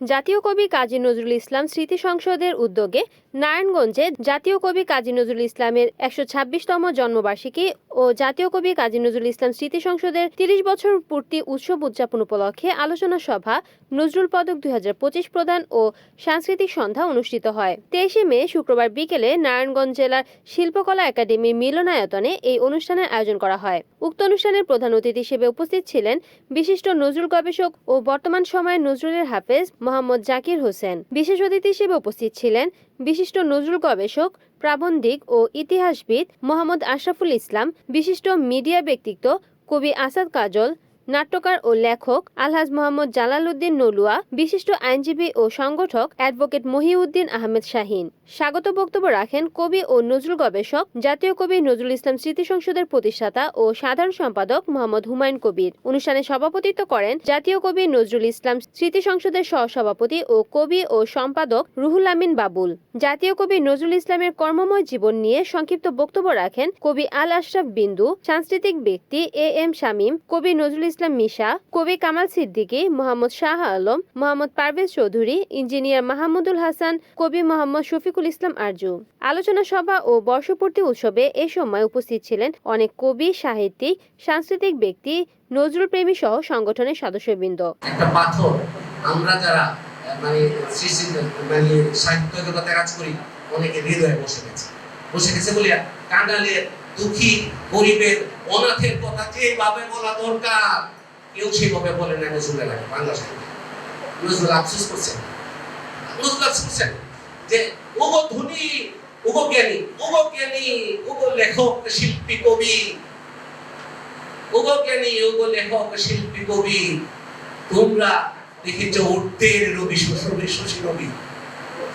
জাতীয় কবি কাজী নজরুল ইসলাম স্মৃতি সংসদের উদ্যোগে নারায়ণগঞ্জে জাতীয় কবি কাজী নজরুল ইসলামের একশো ছাব্বিশতম জন্মবার্ষিকী ও জাতীয় কবি কাজী নজরুল ইসলাম স্মৃতি সংসদের তিরিশ বছর পূর্তি উৎসব উদযাপন উপলক্ষে আলোচনা সভা নজরুল পদক দুই প্রদান ও সাংস্কৃতিক সন্ধ্যা অনুষ্ঠিত হয়। তেইশে মে, শুক্রবার বিকেলে নারায়ণগঞ্জ জেলার শিল্পকলা একাডেমির মিলনায়তনে এই অনুষ্ঠানের আয়োজন করা হয়। উক্ত অনুষ্ঠানের প্রধান অতিথি হিসেবে উপস্থিত ছিলেন বিশিষ্ট নজরুল গবেষক ও বর্তমান সময়ে নজরুলের হাফেজ মোহাম্মদ জাকির হোসেন। বিশেষ অতিথি হিসেবে উপস্থিত ছিলেন বিশিষ্ট নজরুল গবেষক, প্রাবন্ধিক ও ইতিহাসবিদ মোহাম্মদ আশরাফুল ইসলাম, বিশিষ্ট মিডিয়া ব্যক্তিত্ব কবি আসাদ কাজল নাট্যকার ও লেখক আলহাজ মোহাম্মদ জালালউদ্দিন নলুয়া, বিশিষ্ট আইনজীবী ও সংগঠক অ্যাডভোকেট মহিউদ্দিন আহমেদ শাহিন। স্বাগত বক্তব্য রাখেন কবি ও নজরুল গবেষক, জাতীয় কবি নজরুল ইসলাম স্মৃতি সংসদের প্রতিষ্ঠাতা ও সাধারণ সম্পাদক মোহাম্মদ হুমায়ুন কবির। অনুষ্ঠানে সভাপতিত্ব করেন জাতীয় কবি নজরুল ইসলাম স্মৃতি সংসদের সহসভাপতি ও কবি ও সম্পাদক রুহুল আমিন বাবুল। জাতীয় কবি নজরুল ইসলামের কর্মময় জীবন নিয়ে সংক্ষিপ্ত বক্তব্য রাখেন কবি আল আশরাফ বিন্দু, সাংস্কৃতিক ব্যক্তি এ এম শামীম, কবি নজরুল ইসলাম মিশা, কবি কামাল সিদ্দিকী, মোহাম্মদ শাহ আলম, মোহাম্মদ পারভেজ চৌধুরী, ইঞ্জিনিয়ার মাহমুদুল হাসান, কবি মোহাম্মদ শফিকুল ইসলাম আরজু। আলোচনা সভা ও বর্ষপূর্তি উৎসবে এ সময় উপস্থিত ছিলেন অনেক কবি, সাহিত্যিক, সাংস্কৃতিক ব্যক্তি, নজরুল প্রেমী সহ সংগঠনের সদস্যবৃন্দ। একটা পাথর আমরা যারা মানে মানে সাহিত্য জগতে কাজ করি, অনেকে হৃদয়ে বসে গেছে। বসে গেছে বলিয়া কাঙ্গালের দুঃখী, গরিবের অনাথের কথা যেভাবে বলা দরকার? কেউ সেভাবে বলে না নজরুল এলাকা বাংলা সাহিত্য। নজরুল আফসোস করছেন। নজরুল আফসোস যে ওগো ধনী ওগো জ্ঞানী ওগো জ্ঞানী লেখক, শিল্পী, কবি। ওগো জ্ঞানী লেখক, শিল্পী, কবি। তোমরা দেখেছ উর্তের রবি, শশী রবি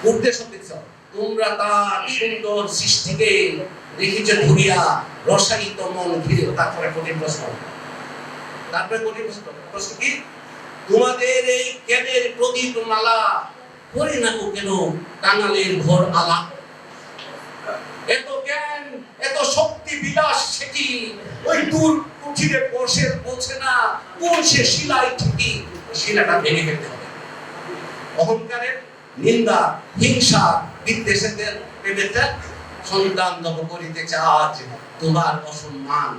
উর্তে সতেছ তোমরা তার সুন্দর সৃষ্টিকে দেখেছ ধরিয়া রসায়িত মন ঘিরে তারপরে কঠিন প্রশ্ন। তারপরে কঠিন প্রশ্ন। প্রশ্ন কি? তোমাদের এই জ্ঞানের প্রদীপ মালা করে না গো কেন কাঙালের ঘর আলা? এত জ্ঞান, এত শক্তি বিলাস সেটি ওই দূর কুঠিরে বসে পৌঁছে না, কোন সে শিলাই ঠিকই? শিলাটা ভেঙে ফেলতে হবে। অহংকারের নিন্দা, হিংসা বিদ্বেষের প্রেমের সন্তান দব করিতেছে আজ তোমার অসম্মান।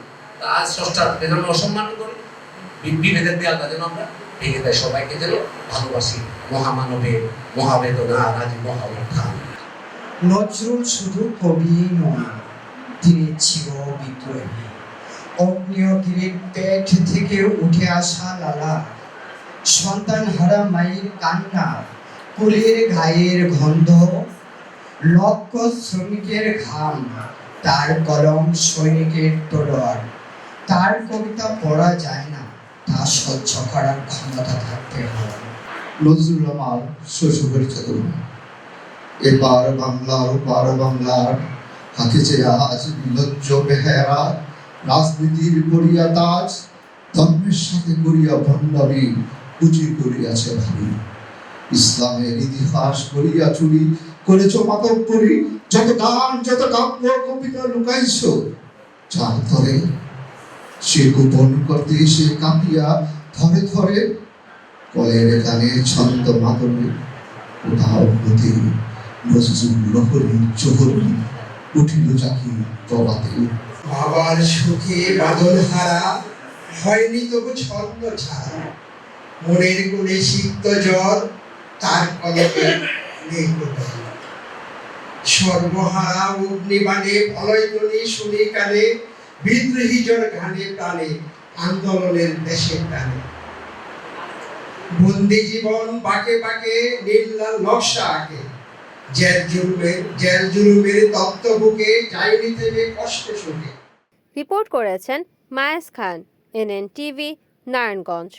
আজ ষষ্ঠার যেন অসম্মান করি। বিভেদের দেয়ালটা যেন আমরা ভেঙে দেয় সবাইকে যেন ভালোবাসি। মহামানবের মহাবেদনা আজ মহা উত্থান নজরুল শুধু কবিই নন তিনি চির বিদ্রোহী। অগ্নিয়গিরির পেট থেকে উঠে আসা লালা। সন্তান হারা মায়ের কান্না, কুলের গায়ের গন্ধ লক্ষ শ্রমিকের ঘাম, তার কলম সৈনিকের তলোয়ার তার কবিতা পড়া যায় না, তা সহ্য করার ক্ষমতা থাকতে হয়। নজরুল আমার শ্বশুরের চেতনা এবার বাংলার পার বাংলার হাতে যে আজ নির্লজ্জ বেহারা রাজনীতির করিয়া তাজ, ধর্মের সাথে করিয়া ভণ্ডামি পুঁজি করিয়াছে ভাবি। ইসলামের ইতিহাস করিয়া চুরি করেছ মাতক করি যত গান যত কাব্য, কবিতা লুকাইছ, চার ধরে সে গোপন করতে সে কাঁপিয়া ধরে ধরে কলের গানে ছন্দ মাদলে উদার গতি নজরুল লহরী চহরী উঠিল চাকি প্রবাতে বাবার সুখে বাদল হারা, হয়নি তবু ছন্দ ছাড়া। মনের কোণে সিক্ত জ্বর, তার কলকে অগ্নিবাণে শুনি কানে, বিদ্রোহী জন ঘানে আন্দোলনের দেশের টানে। বন্দি জীবন নীলাল নকশা আঁকে। জেল জেল জুলুমের তত্ত্ব বুকে কষ্ট সুখে। রিপোর্ট করেছেন মায়াস খান এনএন টিভি নারায়ণগঞ্জ।